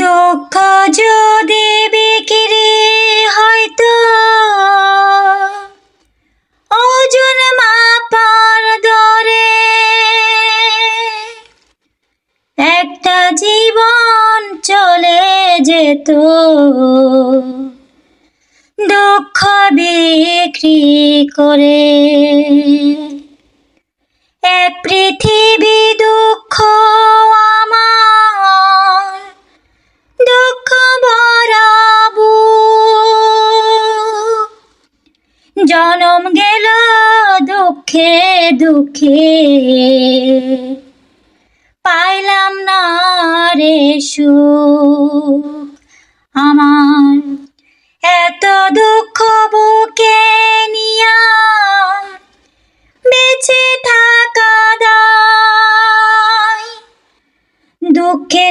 দুঃখ যদি বিক্রি হয়তো ওজন মাপার দরে একটা জীবন চলে যেত। দুঃখ বিক্রি করে এ পৃথিবী দুঃখ জনম গেল দুঃখে দুঃখে। পাইলাম না রে সুখ। আমার এত দুঃখ বুকে নিয়া বেঁচে থাকা দুঃখে